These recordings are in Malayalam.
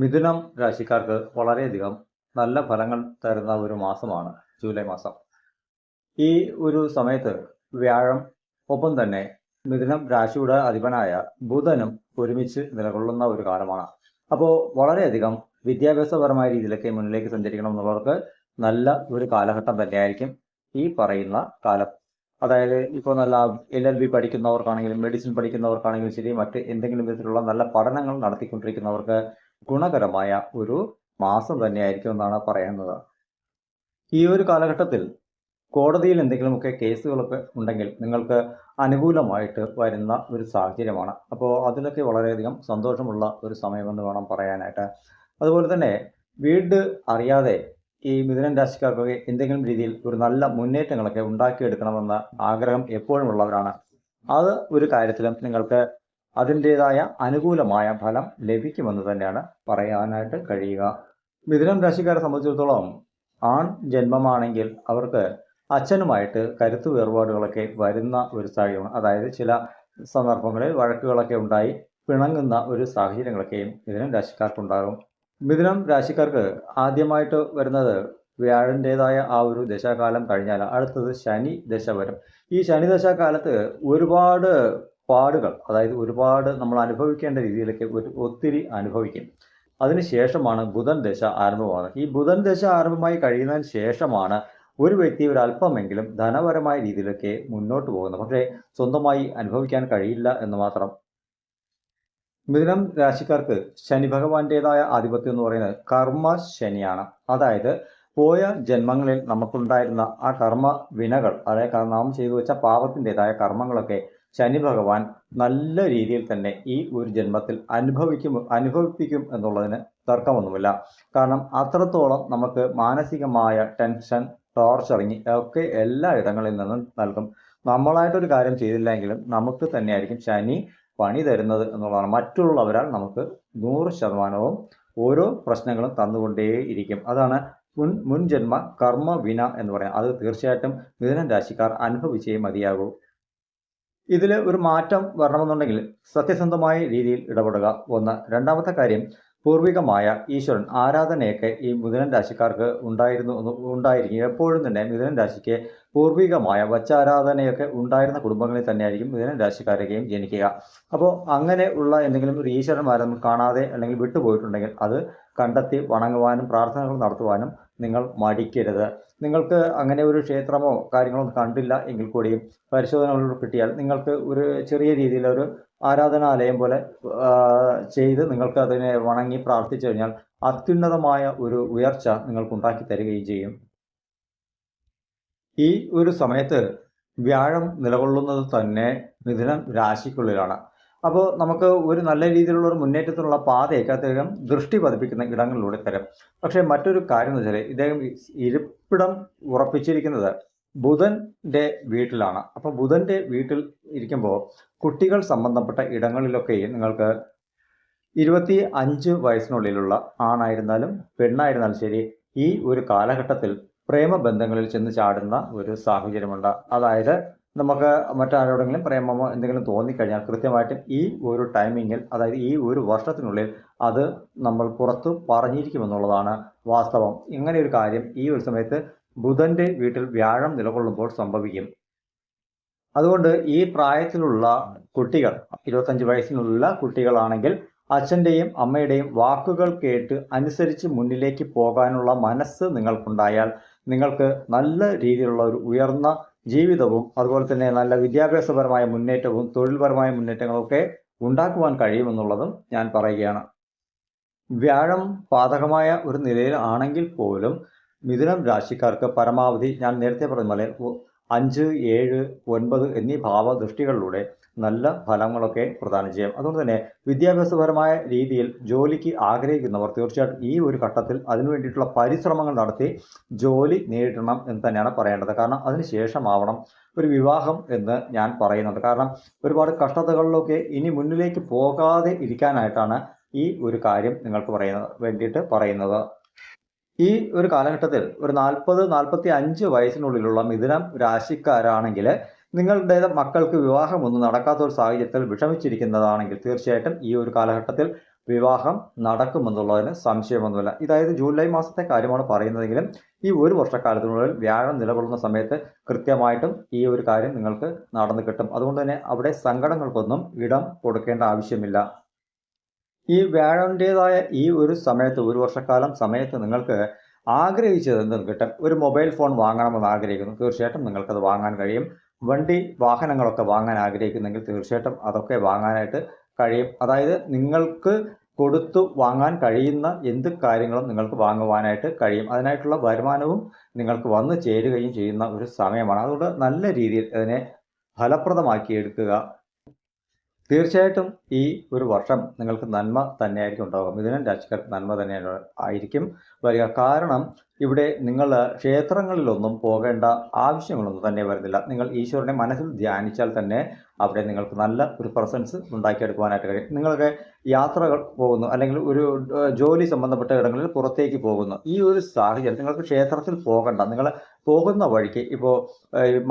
മിഥുനം രാശിക്കാർക്ക് വളരെയധികം നല്ല ഫലങ്ങൾ തരുന്ന ഒരു മാസമാണ് ജൂലൈ മാസം. ഈ ഒരു സമയത്ത് വ്യാഴം ഒപ്പം തന്നെ മിഥുനം രാശിയുടെ അധിപനായ ബുധനും ഒരുമിച്ച് നിലകൊള്ളുന്ന ഒരു കാലമാണ്. അപ്പോൾ വളരെയധികം വിദ്യാഭ്യാസപരമായ രീതിയിലൊക്കെ മുന്നിലേക്ക് സഞ്ചരിക്കണം എന്നുള്ളവർക്ക് നല്ല ഒരു കാലഘട്ടം തന്നെയായിരിക്കും ഈ പറയുന്ന കാലം. അതായത് ഇപ്പോൾ നല്ല എൽ എൽ ബി പഠിക്കുന്നവർക്കാണെങ്കിലും മെഡിസിൻ പഠിക്കുന്നവർക്കാണെങ്കിലും ശരി മറ്റ് എന്തെങ്കിലും വിധത്തിലുള്ള നല്ല പഠനങ്ങൾ നടത്തിക്കൊണ്ടിരിക്കുന്നവർക്ക് ഗുണകരമായ ഒരു മാസം തന്നെയായിരിക്കും എന്നാണ് പറയുന്നത്. ഈ ഒരു കാലഘട്ടത്തിൽ കോടതിയിൽ എന്തെങ്കിലുമൊക്കെ കേസുകളൊക്കെ ഉണ്ടെങ്കിൽ നിങ്ങൾക്ക് അനുകൂലമായിട്ട് വരുന്ന ഒരു സാഹചര്യമാണ്. അപ്പോൾ അതിലൊക്കെ വളരെയധികം സന്തോഷമുള്ള ഒരു സമയമെന്ന് വേണം പറയാനായിട്ട്. അതുപോലെ തന്നെ വീട് അറിയാതെ ഈ മിഥുനൻ രാശിക്കാർക്കൊക്കെ എന്തെങ്കിലും രീതിയിൽ ഒരു നല്ല മുന്നേറ്റങ്ങളൊക്കെ ഉണ്ടാക്കിയെടുക്കണമെന്ന ആഗ്രഹം എപ്പോഴും ഉള്ളവരാണ്. അത് ഒരു കാര്യത്തിലും നിങ്ങൾക്ക് അതിന്റെതായ അനുകൂലമായ ഫലം ലഭിക്കുമെന്ന് തന്നെയാണ് പറയാനായിട്ട് കഴിയുക. മിഥുനം രാശിക്കാരെ സംബന്ധിച്ചിടത്തോളം ആൺ ജന്മമാണെങ്കിൽ അവർക്ക് അച്ഛനുമായിട്ട് കരുത്തു വേർപാടുകളൊക്കെ വരുന്ന ഒരു സാഹചര്യമാണ്. അതായത് ചില സന്ദർഭങ്ങളിൽ വഴക്കുകളൊക്കെ ഉണ്ടായി പിണങ്ങുന്ന ഒരു സാഹചര്യങ്ങളൊക്കെയും മിഥുനം രാശിക്കാർക്കുണ്ടാകും. മിഥുനം രാശിക്കാർക്ക് ആദ്യമായിട്ട് വരുന്നത് വ്യാഴന്റേതായ ആ ഒരു ദശാകാലം കഴിഞ്ഞാൽ അടുത്തത് ശനി ദശ വരും. ഈ ശനി ദശാകാലത്ത് ഒരുപാട് പാടുകൾ അതായത് ഒരുപാട് നമ്മൾ അനുഭവിക്കേണ്ട രീതിയിലൊക്കെ ഒത്തിരി അനുഭവിക്കും. അതിനുശേഷമാണ് ബുധൻ ദശ ആരംഭമാകുന്നത് ഈ ബുധൻ ദശ ആരംഭമായി കഴിയുന്നതിന് ശേഷമാണ് ഒരു വ്യക്തി ഒരു അല്പമെങ്കിലും ധനപരമായ രീതിയിലൊക്കെ മുന്നോട്ട് പോകുന്നത്. പക്ഷേ സ്വന്തമായി അനുഭവിക്കാൻ കഴിയില്ല എന്ന് മാത്രം. മിഥുനം രാശിക്കാർക്ക് ശനി ഭഗവാന്റേതായ ആധിപത്യം എന്ന് പറയുന്നത് കർമ്മ ശനിയാണ്. അതായത് പോയ ജന്മങ്ങളിൽ നമുക്കുണ്ടായിരുന്ന ആ കർമ്മ വിനകൾ അതായത് നാം ചെയ്തു വെച്ച പാപത്തിന്റെതായ കർമ്മങ്ങളൊക്കെ ശനി ഭഗവാൻ നല്ല രീതിയിൽ തന്നെ ഈ ഒരു ജന്മത്തിൽ അനുഭവിക്കും അനുഭവിപ്പിക്കും എന്നുള്ളതിന് തർക്കമൊന്നുമില്ല. കാരണം അത്രത്തോളം നമുക്ക് മാനസികമായ ടെൻഷൻ ടോർച്ചറിങ് ഒക്കെ എല്ലാ ഇടങ്ങളിൽ നിന്നും നൽകും. നമ്മളായിട്ടൊരു കാര്യം ചെയ്തില്ലെങ്കിലും നമുക്ക് തന്നെയായിരിക്കും ശനി പണി തരുന്നത് എന്നുള്ളതാണ്. മറ്റുള്ളവരാൽ നമുക്ക് നൂറ് ശതമാനവും ഓരോ പ്രശ്നങ്ങളും തന്നുകൊണ്ടേയിരിക്കും. അതാണ് മുൻ മുൻജന്മ കർമ്മ വിന എന്ന് പറയുന്നത്. അത് തീർച്ചയായിട്ടും മിഥുനം രാശിക്കാർ അനുഭവിച്ചേ മതിയാകൂ. ഇതിൽ ഒരു മാറ്റം വരണമെന്നുണ്ടെങ്കിൽ സത്യസന്ധമായ രീതിയിൽ ഇടപെടുക. ഒന്ന്. രണ്ടാമത്തെ കാര്യം പൂർവികമായ ഈശ്വരൻ ആരാധനയൊക്കെ ഈ മിഥുനൻ രാശിക്കാർക്ക് ഉണ്ടായിരുന്നു ഉണ്ടായിരിക്കും. എപ്പോഴും തന്നെ മിഥുനൻ രാശിക്ക് പൂർവികമായ വച്ചാരാധനയൊക്കെ ഉണ്ടായിരുന്ന കുടുംബങ്ങളിൽ തന്നെയായിരിക്കും ഇതിനെ രാശിക്കാരൊക്കെയും ജനിക്കുക. അപ്പോൾ അങ്ങനെ ഉള്ള എന്തെങ്കിലും ഒരു ഈശ്വരന്മാരെ നമ്മൾ കാണാതെ അല്ലെങ്കിൽ വിട്ടുപോയിട്ടുണ്ടെങ്കിൽ അത് കണ്ടെത്തി വണങ്ങുവാനും പ്രാർത്ഥനകൾ നടത്തുവാനും നിങ്ങൾ മടിക്കരുത്. നിങ്ങൾക്ക് അങ്ങനെ ഒരു ക്ഷേത്രമോ കാര്യങ്ങളോ കണ്ടില്ല എങ്കിൽ കൂടിയും പരിശോധനകളിലൂടെ കിട്ടിയാൽ നിങ്ങൾക്ക് ഒരു ചെറിയ രീതിയിലൊരു ആരാധനാലയം പോലെ ചെയ്ത് നിങ്ങൾക്ക് അതിനെ വണങ്ങി പ്രാർത്ഥിച്ചു കഴിഞ്ഞാൽ അത്യുന്നതമായ ഒരു ഉയർച്ച നിങ്ങൾക്ക് ഉണ്ടാക്കി തരികയും ചെയ്യും. ഈ ഒരു സമയത്ത് വ്യാഴം നിലകൊള്ളുന്നത് തന്നെ മിഥുനം രാശിക്കുള്ളിലാണ്. അപ്പോൾ നമുക്ക് ഒരു നല്ല രീതിയിലുള്ള ഒരു മുന്നേറ്റത്തിനുള്ള പാതയൊക്കെ അദ്ദേഹം ദൃഷ്ടി പതിപ്പിക്കുന്ന ഇടങ്ങളിലൂടെ തരും. പക്ഷേ മറ്റൊരു കാര്യം എന്ന് വെച്ചാൽ ഇദ്ദേഹം ഇരിപ്പിടം ഉറപ്പിച്ചിരിക്കുന്നത് ബുധന്റെ വീട്ടിലാണ്. അപ്പോൾ ബുധന്റെ വീട്ടിൽ ഇരിക്കുമ്പോൾ കുട്ടികൾ സംബന്ധപ്പെട്ട ഇടങ്ങളിലൊക്കെ നിങ്ങൾക്ക് ഇരുപത്തി അഞ്ച് വയസ്സിനുള്ളിലുള്ള ആണായിരുന്നാലും പെണ്ണായിരുന്നാലും ശരി ഈ ഒരു കാലഘട്ടത്തിൽ പ്രേമബന്ധങ്ങളിൽ ചെന്ന് ചാടുന്ന ഒരു സാഹചര്യമുണ്ട്. അതായത് നമുക്ക് മറ്റാരോടെങ്കിലും പ്രേമമോ എന്തെങ്കിലും തോന്നിക്കഴിഞ്ഞാൽ കൃത്യമായിട്ടും ഈ ഒരു ടൈമിങ്ങിൽ അതായത് ഈ ഒരു വർഷത്തിനുള്ളിൽ അത് നമ്മൾ പുറത്ത് പറഞ്ഞിരിക്കുമെന്നുള്ളതാണ് വാസ്തവം. ഇങ്ങനെ ഒരു കാര്യം ഈ ഒരു സമയത്ത് ബുധന്റെ വീട്ടിൽ വ്യാഴം നിലകൊള്ളുമ്പോൾ സംഭവിക്കും. അതുകൊണ്ട് ഈ പ്രായത്തിലുള്ള കുട്ടികൾ ഇരുപത്തഞ്ച് വയസ്സിനുള്ള കുട്ടികളാണെങ്കിൽ അച്ഛന്റെയും അമ്മയുടെയും വാക്കുകൾ കേട്ട് അനുസരിച്ച് മുന്നിലേക്ക് പോകാനുള്ള മനസ്സ് നിങ്ങൾക്കുണ്ടായാൽ നിങ്ങൾക്ക് നല്ല രീതിയിലുള്ള ഒരു ഉയർന്ന ജീവിതവും അതുപോലെ തന്നെ നല്ല വിദ്യാഭ്യാസപരമായ മുന്നേറ്റവും തൊഴിൽപരമായ മുന്നേറ്റങ്ങളൊക്കെ ഉണ്ടാക്കുവാൻ കഴിയുമെന്നുള്ളതും ഞാൻ പറയുകയാണ്. വ്യാഴം പാതകമായ ഒരു നിലയിൽ ആണെങ്കിൽ പോലും മിഥുനം രാശിക്കാർക്ക് പരമാവധി ഞാൻ നേരത്തെ പറഞ്ഞ പോലെ അഞ്ച് ഏഴ് ഒൻപത് എന്നീ ഭാവദൃഷ്ടികളിലൂടെ നല്ല ഫലങ്ങളൊക്കെ പ്രദാനം ചെയ്യാം. അതുകൊണ്ട് തന്നെ വിദ്യാഭ്യാസപരമായ രീതിയിൽ ജോലിക്ക് ആഗ്രഹിക്കുന്നവർ തീർച്ചയായിട്ടും ഈ ഒരു ഘട്ടത്തിൽ അതിനു വേണ്ടിയിട്ടുള്ള പരിശ്രമങ്ങൾ നടത്തി ജോലി നേരിടണം എന്ന് തന്നെയാണ് പറയേണ്ടത്. കാരണം അതിനുശേഷമാവണം ഒരു വിവാഹം എന്ന് ഞാൻ പറയുന്നുണ്ട്. കാരണം ഒരുപാട് കഷ്ടതകളിലൊക്കെ ഇനി മുന്നിലേക്ക് പോകാതെ ഇരിക്കാനായിട്ടാണ് ഈ ഒരു കാര്യം നിങ്ങൾക്ക് പറയുന്നത് വേണ്ടിയിട്ട് പറയുന്നത്. ഈ ഒരു കാലഘട്ടത്തിൽ ഒരു നാൽപ്പത് നാൽപ്പത്തി അഞ്ച് വയസ്സിനുള്ളിലുള്ള മിഥുനം രാശിക്കാരാണെങ്കിൽ നിങ്ങളുടെ മക്കൾക്ക് വിവാഹമൊന്നും നടക്കാത്ത ഒരു സാഹചര്യത്തിൽ വിഷമിച്ചിരിക്കുന്നതാണെങ്കിൽ തീർച്ചയായിട്ടും ഈ ഒരു കാലഘട്ടത്തിൽ വിവാഹം നടക്കുമെന്നുള്ളതിന് സംശയമൊന്നുമില്ല. ഇതായത് ജൂലൈ മാസത്തെ കാര്യമാണ് പറയുന്നതെങ്കിലും ഈ ഒരു വർഷക്കാലത്തിനുള്ളിൽ വ്യാഴം നിലകൊള്ളുന്ന സമയത്ത് കൃത്യമായിട്ടും ഈ ഒരു കാര്യം നിങ്ങൾക്ക് നടന്നു കിട്ടും. അതുകൊണ്ട് തന്നെ അവിടെ സങ്കടങ്ങൾക്കൊന്നും ഇടം കൊടുക്കേണ്ട ആവശ്യമില്ല. ഈ വ്യാഴത്തിന്റെതായ ഈ ഒരു സമയത്ത് ഒരു വർഷക്കാലം സമയത്ത് നിങ്ങൾക്ക് ആഗ്രഹിച്ചത് എന്തും കിട്ടും ഒരു മൊബൈൽ ഫോൺ വാങ്ങണമെന്ന് ആഗ്രഹിക്കുന്നു. തീർച്ചയായിട്ടും നിങ്ങൾക്കത് വാങ്ങാൻ കഴിയും. വണ്ടി വാഹനങ്ങളൊക്കെ വാങ്ങാൻ ആഗ്രഹിക്കുന്നെങ്കിൽ തീർച്ചയായിട്ടും അതൊക്കെ വാങ്ങാനായിട്ട് കഴിയും. അതായത് നിങ്ങൾക്ക് കൊടുത്തു വാങ്ങാൻ കഴിയുന്ന എന്ത് കാര്യങ്ങളും നിങ്ങൾക്ക് വാങ്ങുവാനായിട്ട് കഴിയും. അതിനായിട്ടുള്ള വരുമാനവും നിങ്ങൾക്ക് വന്നു ചേരുകയും ചെയ്യുന്ന ഒരു സമയമാണ്. അതുകൊണ്ട് നല്ല രീതിയിൽ അതിനെ ഫലപ്രദമാക്കി എടുക്കുക തീർച്ചയായിട്ടും ഈ ഒരു വർഷം നിങ്ങൾക്ക് നന്മ തന്നെയായിരിക്കും ഉണ്ടാകും മിഥുനൻ രാശിക്കാർക്ക് നന്മ തന്നെ ആയിരിക്കും വരിക. കാരണം ഇവിടെ നിങ്ങൾ ക്ഷേത്രങ്ങളിലൊന്നും പോകേണ്ട ആവശ്യങ്ങളൊന്നും തന്നെ വരുന്നില്ല. നിങ്ങൾ ഈശ്വരനെ മനസ്സിൽ ധ്യാനിച്ചാൽ തന്നെ അവിടെ നിങ്ങൾക്ക് നല്ല ഒരു പ്രസൻസ് ഉണ്ടാക്കിയെടുക്കുവാനായിട്ട് കഴിയും. നിങ്ങൾക്ക് യാത്രകൾ പോകുന്നു അല്ലെങ്കിൽ ഒരു ജോലി സംബന്ധപ്പെട്ട ഇടങ്ങളിൽ പുറത്തേക്ക് പോകുന്നു. ഈ ഒരു സാഹചര്യം നിങ്ങൾക്ക് ക്ഷേത്രത്തിൽ പോകണ്ട നിങ്ങൾ പോകുന്ന വഴിക്ക് ഇപ്പോൾ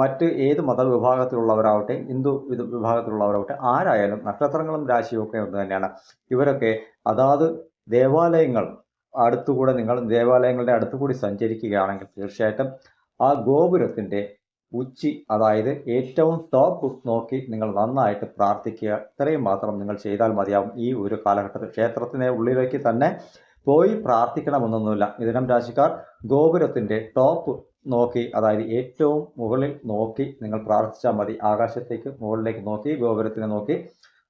മറ്റ് ഏത് മതവിഭാഗത്തിലുള്ളവരാവട്ടെ ഹിന്ദു വിഭാഗത്തിലുള്ളവരാവട്ടെ ആരായാലും നക്ഷത്രങ്ങളും രാശിയും ഒക്കെ ഒന്ന് തന്നെയാണ്. ഇവരൊക്കെ അതാത് ദേവാലയങ്ങൾ അടുത്തുകൂടെ നിങ്ങൾ ദേവാലയങ്ങളുടെ അടുത്തുകൂടി സഞ്ചരിക്കുകയാണെങ്കിൽ തീർച്ചയായിട്ടും ആ ഗോപുരത്തിന്റെ ഉച്ചി അതായത് ഏറ്റവും ടോപ്പ് നോക്കി നിങ്ങൾ നന്നായിട്ട് പ്രാർത്ഥിക്കുക. ഇത്രയും മാത്രം നിങ്ങൾ ചെയ്താൽ മതിയാവും ഈ ഒരു കാലഘട്ടത്തിൽ. ക്ഷേത്രത്തിന്റെ ഉള്ളിലേക്ക് തന്നെ പോയി പ്രാർത്ഥിക്കണമെന്നൊന്നുമില്ല. മിഥുനം രാശിക്കാർ ഗോപുരത്തിന്റെ ടോപ്പ് നോക്കി അതായത് ഏറ്റവും മുകളിൽ നോക്കി നിങ്ങൾ പ്രാർത്ഥിച്ചാൽ മതി. ആകാശത്തേക്ക് മുകളിലേക്ക് നോക്കി ഗോപുരത്തിനെ നോക്കി.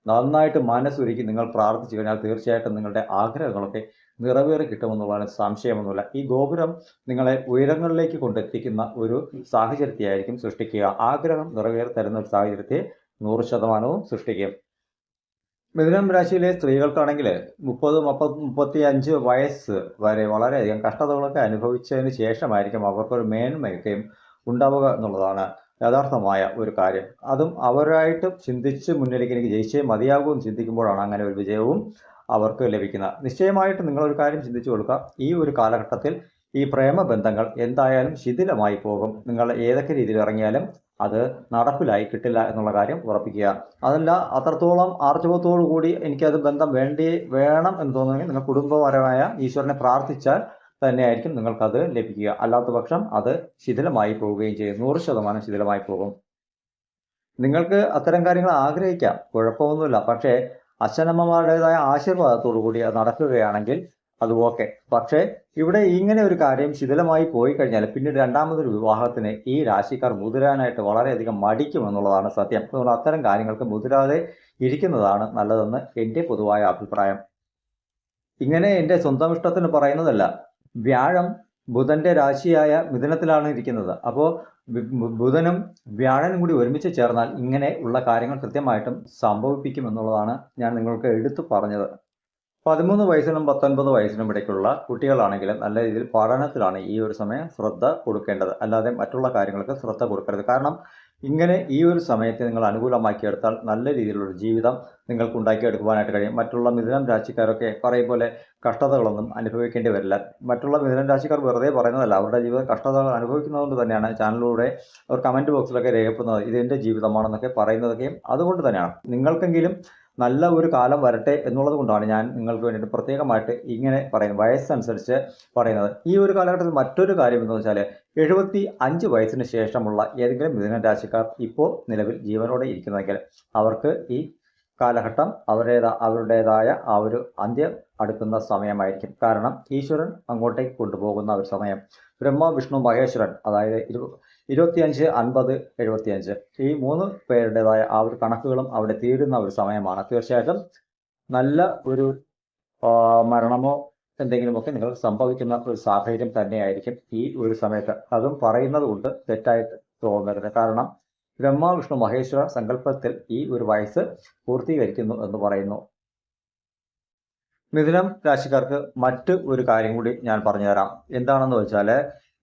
നന്നായിട്ട് മനസ്സൊരുക്കി നിങ്ങൾ പ്രാർത്ഥിച്ചു കഴിഞ്ഞാൽ തീർച്ചയായിട്ടും നിങ്ങളുടെ ആഗ്രഹങ്ങളൊക്കെ നിറവേറി കിട്ടുമെന്നുള്ളതാണ് സംശയമൊന്നുമില്ല. ഈ ഗോപുരം നിങ്ങളെ ഉയരങ്ങളിലേക്ക് കൊണ്ടെത്തിക്കുന്ന ഒരു സാഹചര്യത്തെയായിരിക്കും സൃഷ്ടിക്കുക. ആഗ്രഹം നിറവേറി തരുന്ന ഒരു സാഹചര്യത്തെ നൂറ് ശതമാനവും സൃഷ്ടിക്കും. മിഥുനം രാശിയിലെ സ്ത്രീകൾക്കാണെങ്കിൽ മുപ്പത് മുപ്പത് മുപ്പത്തി അഞ്ച് വയസ്സ് വരെ വളരെയധികം കഷ്ടതകളൊക്കെ അനുഭവിച്ചതിന് ശേഷമായിരിക്കും അവർക്കൊരു മേന്മയൊക്കെയും ഉണ്ടാവുക എന്നുള്ളതാണ് യഥാർത്ഥമായ ഒരു കാര്യം. അതും അവരായിട്ട് ചിന്തിച്ച് മുന്നിലേക്ക് എനിക്ക് ജയിച്ചേ മതിയാകൂ എന്ന് ചിന്തിക്കുമ്പോഴാണ് അങ്ങനെ ഒരു വിജയവും അവർക്ക് ലഭിക്കുന്നത്. നിശ്ചയമായിട്ട് നിങ്ങളൊരു കാര്യം ചിന്തിച്ചു കൊടുക്കുക. ഈ ഒരു കാലഘട്ടത്തിൽ ഈ പ്രേമബന്ധങ്ങൾ എന്തായാലും ശിഥിലമായി പോകും. നിങ്ങൾ ഏതൊക്കെ രീതിയിൽ ഇറങ്ങിയാലും അത് നടപ്പിലായി കിട്ടില്ല എന്നുള്ള കാര്യം ഉറപ്പിക്കുക. അതല്ല അത്രത്തോളം ആർജവത്തോടു കൂടി എനിക്കത് ബന്ധം വേണ്ടി വേണം എന്ന് തോന്നുമെങ്കിൽ നിങ്ങൾ കുടുംബപരമായ ഈശ്വരനെ പ്രാർത്ഥിച്ചാൽ തന്നെയായിരിക്കും നിങ്ങൾക്കത് ലഭിക്കുക. അല്ലാത്ത പക്ഷം അത് ശിഥിലമായി പോവുകയും ചെയ്യും. നൂറ് ശതമാനം ശിഥിലമായി പോകും. നിങ്ങൾക്ക് അത്തരം കാര്യങ്ങൾ ആഗ്രഹിക്കാം. കുഴപ്പമൊന്നുമില്ല. പക്ഷേ അച്ഛനമ്മമാരുടേതായ ആശീർവാദത്തോടു കൂടി അത് നടക്കുകയാണെങ്കിൽ അത് ഓക്കെ പക്ഷേ ഇവിടെ ഇങ്ങനെ ഒരു കാര്യം ശിഥിലമായി പോയി കഴിഞ്ഞാൽ പിന്നീട് രണ്ടാമതൊരു വിവാഹത്തിന് ഈ രാശിക്കാർ മുതിരാനായിട്ട് വളരെയധികം മടിക്കും എന്നുള്ളതാണ് സത്യം. അതുകൊണ്ട് അത്തരം കാര്യങ്ങൾക്ക് മുതിരാതെ ഇരിക്കുന്നതാണ് നല്ലതെന്ന് എന്റെ പൊതുവായ അഭിപ്രായം. ഇങ്ങനെ എന്റെ സ്വന്തം ഇഷ്ടത്തിന് പറയുന്നതല്ല. വ്യാഴം ബുധന്റെ രാശിയായ മിഥുനത്തിലാണ് ഇരിക്കുന്നത്. അപ്പോൾ ബുധനും വ്യാഴനും കൂടി ഒരുമിച്ച് ചേർന്നാൽ ഇങ്ങനെ ഉള്ള കാര്യങ്ങൾ കൃത്യമായിട്ടും സംഭവിപ്പിക്കും എന്നുള്ളതാണ് ഞാൻ നിങ്ങൾക്ക് എടുത്തു പറഞ്ഞത്. പതിമൂന്ന് വയസ്സിനും പത്തൊൻപത് വയസ്സിനും ഇടയ്ക്കുള്ള കുട്ടികളാണെങ്കിലും നല്ല രീതിയിൽ പഠനത്തിലാണ് ഈ ഒരു സമയം ശ്രദ്ധ കൊടുക്കേണ്ടത്. അല്ലാതെ മറ്റുള്ള കാര്യങ്ങൾക്ക് ശ്രദ്ധ കൊടുക്കരുത്. കാരണം ഇങ്ങനെ ഈ ഒരു സമയത്തെ നിങ്ങൾ അനുകൂലമാക്കിയെടുത്താൽ നല്ല രീതിയിലുള്ള ജീവിതം നിങ്ങൾക്ക് ഉണ്ടാക്കിയെടുക്കുവാനായിട്ട് കഴിയും. മറ്റുള്ള മിഥുനം രാശിക്കാരൊക്കെ പറയും പോലെ കഷ്ടതകളൊന്നും അനുഭവിക്കേണ്ടി വരില്ല. മറ്റുള്ള മിഥുനം രാശിക്കാർ വെറുതെ പറയുന്നതല്ല. അവരുടെ ജീവിതം കഷ്ടതകൾ അനുഭവിക്കുന്നതുകൊണ്ട് തന്നെയാണ് ചാനലിലൂടെ അവർ കമന്റ് ബോക്സിലൊക്കെ രേഖപ്പെടുന്നത് ഇത് എന്റെ ജീവിതമാണെന്നൊക്കെ പറയുന്നതൊക്കെയും അതുകൊണ്ട് തന്നെയാണ്. നിങ്ങൾക്കെങ്കിലും നല്ല ഒരു കാലം വരട്ടെ എന്നുള്ളത് കൊണ്ടാണ് ഞാൻ നിങ്ങൾക്ക് വേണ്ടിയിട്ട് പ്രത്യേകമായിട്ട് ഇങ്ങനെ പറയുന്നത്. വയസ്സനുസരിച്ച് പറയുന്നത്. ഈ ഒരു കാലഘട്ടത്തിൽ മറ്റൊരു കാര്യം എന്ന് വെച്ചാൽ എഴുപത്തി അഞ്ച് വയസ്സിന് ശേഷമുള്ള ഏതെങ്കിലും മിഥുന രാശിക്കാർ ഇപ്പോൾ നിലവിൽ ജീവനോടെ ഇരിക്കുന്നതെങ്കിൽ അവർക്ക് ഈ കാലഘട്ടം അവരുടേതാ അവരുടേതായ ആ ഒരു അന്ത്യം അടുക്കുന്ന സമയമായിരിക്കും. കാരണം ഈശ്വരൻ അങ്ങോട്ടേക്ക് കൊണ്ടുപോകുന്ന ഒരു സമയം. ബ്രഹ്മ വിഷ്ണു മഹേശ്വരൻ അതായത് ഇരു ഇരുപത്തിയഞ്ച് അൻപത് എഴുപത്തിയഞ്ച്. ഈ മൂന്ന് പേരുടേതായ ആ ഒരു കണക്കുകളും അവിടെ തീരുന്ന ഒരു സമയമാണ്. തീർച്ചയായിട്ടും നല്ല ഒരു മരണമോ എന്തെങ്കിലുമൊക്കെ നിങ്ങൾ സംഭവിക്കുന്ന ഒരു സാഹചര്യം തന്നെയായിരിക്കും ഈ ഒരു സമയത്ത്. അതും പറയുന്നത് കൊണ്ട് തെറ്റായിട്ട് തോന്നരുത്. കാരണം ബ്രഹ്മ വിഷ്ണു മഹേശ്വര സങ്കല്പത്തിൽ ഈ ഒരു വയസ്സ് പൂർത്തീകരിക്കുന്നു എന്ന് പറയുന്നു. മിഥുനം രാശിക്കാർക്ക് മറ്റ് ഒരു കാര്യം കൂടി ഞാൻ പറഞ്ഞുതരാം. എന്താണെന്ന് വെച്ചാൽ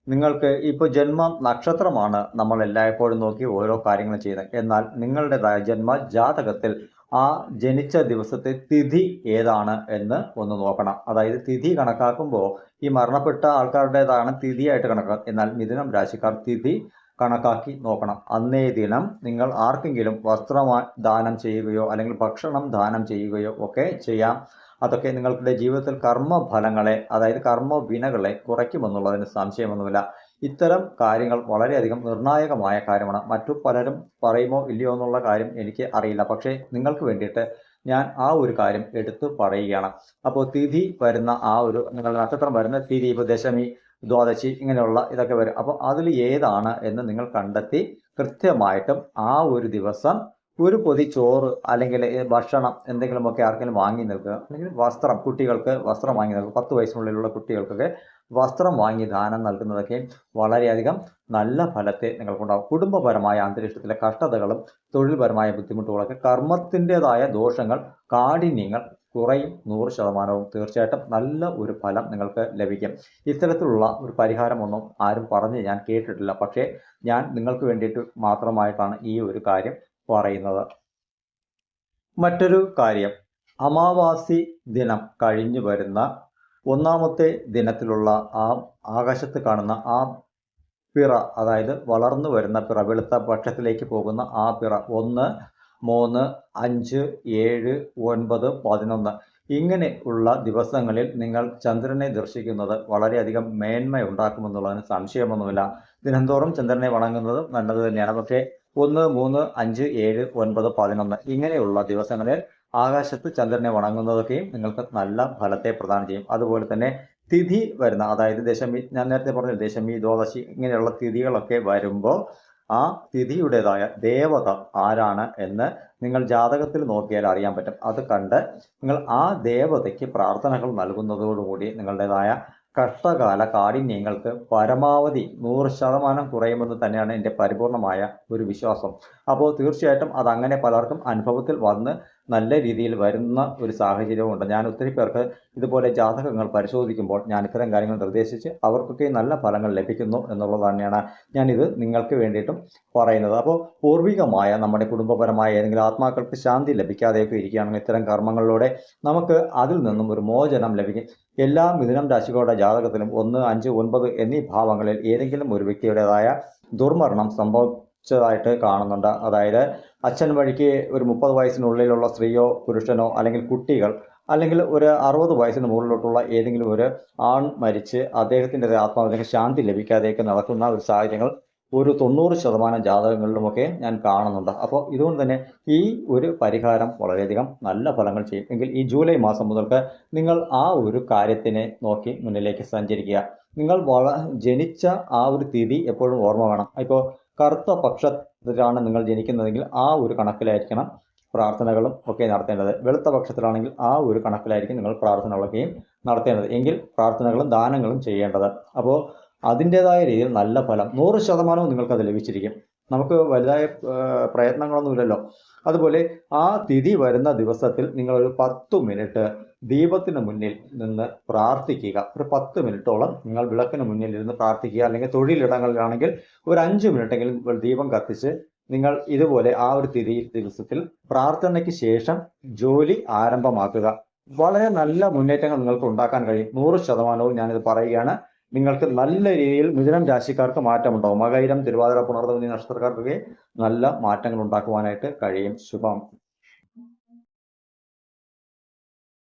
നിങ്ങൾക്ക് ഇപ്പോൾ ജന്മ നക്ഷത്രമാണ് നമ്മൾ എല്ലായ്പ്പോഴും നോക്കി ഓരോ കാര്യങ്ങളും ചെയ്യുന്നത്. എന്നാൽ നിങ്ങളുടേതായ ജന്മ ജാതകത്തിൽ ആ ജനിച്ച ദിവസത്തെ തിഥി ഏതാണ് എന്ന് ഒന്ന് നോക്കണം. അതായത് തിഥി കണക്കാക്കുമ്പോൾ ഈ മരണപ്പെട്ട ആൾക്കാരുടേതാണ് തിഥിയായിട്ട് കണക്കാക്കുക എന്നാൽ മിഥുനം രാശിക്കാർ തിഥി കണക്കാക്കി നോക്കണം. അന്നേ ദിനം നിങ്ങൾ ആർക്കെങ്കിലും വസ്ത്രം ദാനം ചെയ്യുകയോ അല്ലെങ്കിൽ ഭക്ഷണം ദാനം ചെയ്യുകയോ ഒക്കെ ചെയ്യാം. അതൊക്കെ നിങ്ങളുടെ ജീവിതത്തിൽ കർമ്മഫലങ്ങളെ അതായത് കർമ്മ വിനകളെ കുറയ്ക്കുമെന്നുള്ളതിന് സംശയമൊന്നുമില്ല. ഇത്തരം കാര്യങ്ങൾ വളരെയധികം നിർണായകമായ കാര്യമാണ്. മറ്റു പലരും പറയുമോ ഇല്ലയോ എന്നുള്ള കാര്യം എനിക്ക് അറിയില്ല. പക്ഷേ നിങ്ങൾക്ക് വേണ്ടിയിട്ട് ഞാൻ ആ ഒരു കാര്യം എടുത്തു പറയുകയാണ്. അപ്പോൾ തിഥി വരുന്ന ആ ഒരു നിങ്ങളുടെ നക്ഷത്രം വരുന്ന തിഥി ഇപ്പോൾ ദശമി ദ്വാദശി ഇങ്ങനെയുള്ള ഇതൊക്കെ വരും. അപ്പോൾ അതിൽ ഏതാണ് എന്ന് നിങ്ങൾ കണ്ടെത്തി കൃത്യമായിട്ടും ആ ഒരു ദിവസം ഒരു പൊതി ചോറ് അല്ലെങ്കിൽ ഭക്ഷണം എന്തെങ്കിലുമൊക്കെ ആർക്കെങ്കിലും വാങ്ങി നൽകുക. അല്ലെങ്കിൽ വസ്ത്രം കുട്ടികൾക്ക് വസ്ത്രം വാങ്ങി നൽകുക. പത്ത് വയസ്സിനുള്ളിലുള്ള കുട്ടികൾക്കൊക്കെ വസ്ത്രം വാങ്ങി ദാനം നൽകുന്നതൊക്കെ വളരെയധികം നല്ല ഫലത്തെ നിങ്ങൾക്കുണ്ടാകും. കുടുംബപരമായ അന്തരീക്ഷത്തിലെ കഷ്ടതകളും തൊഴിൽപരമായ ബുദ്ധിമുട്ടുകളൊക്കെ കർമ്മത്തിന്റെതായ ദോഷങ്ങൾ കാഠിന്യങ്ങൾ കുറയും. നൂറ് ശതമാനവും തീർച്ചയായിട്ടും നല്ല ഒരു ഫലം നിങ്ങൾക്ക് ലഭിക്കും. ഇത്തരത്തിലുള്ള ഒരു പരിഹാരമൊന്നും ആരും പറഞ്ഞ് ഞാൻ കേട്ടിട്ടില്ല. പക്ഷേ ഞാൻ നിങ്ങൾക്ക് വേണ്ടിയിട്ട് മാത്രമായിട്ടാണ് ഈ ഒരു കാര്യം പറയുന്നത്. മറ്റൊരു കാര്യം. അമാവാസി ദിനം കഴിഞ്ഞു വരുന്ന ഒന്നാമത്തെ ദിനത്തിലുള്ള ആ ആകാശത്ത് കാണുന്ന ആ പിറ അതായത് വളർന്നു വരുന്ന പിറ വെളുത്ത പക്ഷത്തിലേക്ക് പോകുന്ന ആ പിറ ഒന്ന് മൂന്ന് അഞ്ച് ഏഴ് ഒൻപത് പതിനൊന്ന്. ഇങ്ങനെ ഉള്ള ദിവസങ്ങളിൽ നിങ്ങൾ ചന്ദ്രനെ ദർശിക്കുന്നത് വളരെയധികം മേന്മ ഉണ്ടാക്കുമെന്നുള്ളതിന് സംശയമൊന്നുമില്ല. ദിനംതോറും ചന്ദ്രനെ വണങ്ങുന്നത് നല്ലത് തന്നെയാണ്. പക്ഷേ ഒന്ന് മൂന്ന് അഞ്ച് ഏഴ് ഒൻപത് പതിനൊന്ന് ഇങ്ങനെയുള്ള ദിവസങ്ങളിൽ ആകാശത്ത് ചന്ദ്രനെ വണങ്ങുന്നതൊക്കെയും നിങ്ങൾക്ക് നല്ല ഫലത്തെ പ്രദാനം ചെയ്യും. അതുപോലെ തന്നെ തിഥി വരുന്ന അതായത് ദശമി ഞാൻ നേരത്തെ പറഞ്ഞ ദശമി ദ്വാദശി ഇങ്ങനെയുള്ള തിഥികളൊക്കെ വരുമ്പോൾ ആ തിഥിയുടേതായ ദേവത ആരാണ് എന്ന് നിങ്ങൾ ജാതകത്തിൽ നോക്കിയാൽ അറിയാൻ പറ്റും. അത് കണ്ട് നിങ്ങൾ ആ ദേവതയ്ക്ക് പ്രാർത്ഥനകൾ നൽകുന്നതോടുകൂടി നിങ്ങളുടേതായ കഷ്ടകാല കാഠിന്യങ്ങൾക്ക് പരമാവധി നൂറ് ശതമാനം കുറയുമെന്ന് തന്നെയാണ് എന്റെ പരിപൂർണമായ ഒരു വിശ്വാസം. അപ്പോൾ തീർച്ചയായിട്ടും അതങ്ങനെ പലർക്കും അനുഭവത്തിൽ വന്ന് നല്ല രീതിയിൽ വരുന്ന ഒരു സാഹചര്യമുണ്ട് ഞാൻ ഒത്തിരി പേർക്ക് ഇതുപോലെ ജാതകങ്ങൾ പരിശോധിക്കുമ്പോൾ ഞാൻ ഇത്തരം കാര്യങ്ങൾ നിർദ്ദേശിച്ച് അവർക്കൊക്കെ നല്ല ഫലങ്ങൾ ലഭിക്കുന്നു എന്നുള്ളത് തന്നെയാണ് ഞാനിത് നിങ്ങൾക്ക് വേണ്ടിയിട്ടും പറയുന്നത്. അപ്പോൾ പൂർവികമായ നമ്മുടെ കുടുംബപരമായ ഏതെങ്കിലും ആത്മാക്കൾക്ക് ശാന്തി ലഭിക്കാതെയൊക്കെ ഇരിക്കുകയാണെങ്കിൽ ഇത്തരം കർമ്മങ്ങളിലൂടെ നമുക്ക് അതിൽ നിന്നും ഒരു മോചനം ലഭിക്കും. എല്ലാ മിഥുനം രാശികളുടെ ജാതകത്തിലും ഒന്ന് അഞ്ച് ഒൻപത് എന്നീ ഭാവങ്ങളിൽ ഏതെങ്കിലും ഒരു വ്യക്തിയുടേതായ ദുർമരണം സംഭവിച്ചതായിട്ട് കാണുന്നുണ്ട്. അതായത് അച്ഛൻ വഴിക്ക് ഒരു മുപ്പത് വയസ്സിനുള്ളിലുള്ള സ്ത്രീയോ പുരുഷനോ അല്ലെങ്കിൽ കുട്ടികൾ അല്ലെങ്കിൽ ഒരു അറുപത് വയസ്സിന് മുകളിലോട്ടുള്ള ഏതെങ്കിലും ഒരു ആൺ മരിച്ച് അദ്ദേഹത്തിന്റെ ആത്മാവിന് ശാന്തി ലഭിക്കാതെയൊക്കെ നടക്കുന്ന ഒരു സാഹചര്യങ്ങൾ ഒരു തൊണ്ണൂറ് ശതമാനം ജാതകങ്ങളിലുമൊക്കെ ഞാൻ കാണുന്നുണ്ട്. അപ്പോൾ ഇതുകൊണ്ട് തന്നെ ഈ ഒരു പരിഹാരം വളരെയധികം നല്ല ഫലങ്ങൾ ചെയ്യും. എങ്കിൽ ഈ ജൂലൈ മാസം മുതൽക്ക് നിങ്ങൾ ആ ഒരു കാര്യത്തിനെ നോക്കി മുന്നിലേക്ക് സഞ്ചരിക്കുക. നിങ്ങൾ വള ജനിച്ച ആ ഒരു തീയതി എപ്പോഴും ഓർമ്മ വേണം. ഇപ്പോൾ കറുത്ത പക്ഷത്തിലാണ് നിങ്ങൾ ജനിക്കുന്നതെങ്കിൽ ആ ഒരു കണക്കിലായിരിക്കണം പ്രാർത്ഥനകളും ഒക്കെ നടത്തേണ്ടത്. വെളുത്ത പക്ഷത്തിലാണെങ്കിൽ ആ ഒരു കണക്കിലായിരിക്കും നിങ്ങൾ പ്രാർത്ഥനകളൊക്കെയും നടത്തേണ്ടത്. എങ്കിൽ പ്രാർത്ഥനകളും ദാനങ്ങളും ചെയ്യേണ്ടത്. അപ്പോൾ അതിന്റെതായ രീതിയിൽ നല്ല ഫലം നൂറ് ശതമാനവും നിങ്ങൾക്കത് ലഭിച്ചിരിക്കും. നമുക്ക് വലുതായ പ്രയത്നങ്ങളൊന്നുമില്ലല്ലോ. അതുപോലെ ആ തിഥി വരുന്ന ദിവസത്തിൽ നിങ്ങളൊരു പത്ത് മിനിറ്റ് ദീപത്തിന് മുന്നിൽ നിന്ന് പ്രാർത്ഥിക്കുക. ഒരു പത്ത് മിനിറ്റോളം നിങ്ങൾ വിളക്കിന് മുന്നിൽ ഇരുന്ന് പ്രാർത്ഥിക്കുക. അല്ലെങ്കിൽ തൊഴിലിടങ്ങളിലാണെങ്കിൽ ഒരു അഞ്ച് മിനിറ്റെങ്കിലും ദീപം കത്തിച്ച് നിങ്ങൾ ഇതുപോലെ ആ ഒരു തിഥി ദിവസത്തിൽ പ്രാർത്ഥനയ്ക്ക് ശേഷം ജോലി ആരംഭമാക്കുക. വളരെ നല്ല മുന്നേറ്റങ്ങൾ നിങ്ങൾക്ക് ഉണ്ടാക്കാൻ കഴിയും. നൂറ് ശതമാനവും ഞാനിത് പറയുകയാണ്. നിങ്ങൾക്ക് നല്ല രീതിയിൽ മിഥുനം രാശിക്കാർക്ക് മാറ്റമുണ്ടാവും. മകൈരം തിരുവാതിര പുണർന്ന എന്നീ നക്ഷത്രക്കാർക്കൊക്കെ നല്ല മാറ്റങ്ങൾ ഉണ്ടാക്കുവാനായിട്ട് കഴിയും. ശുഭം.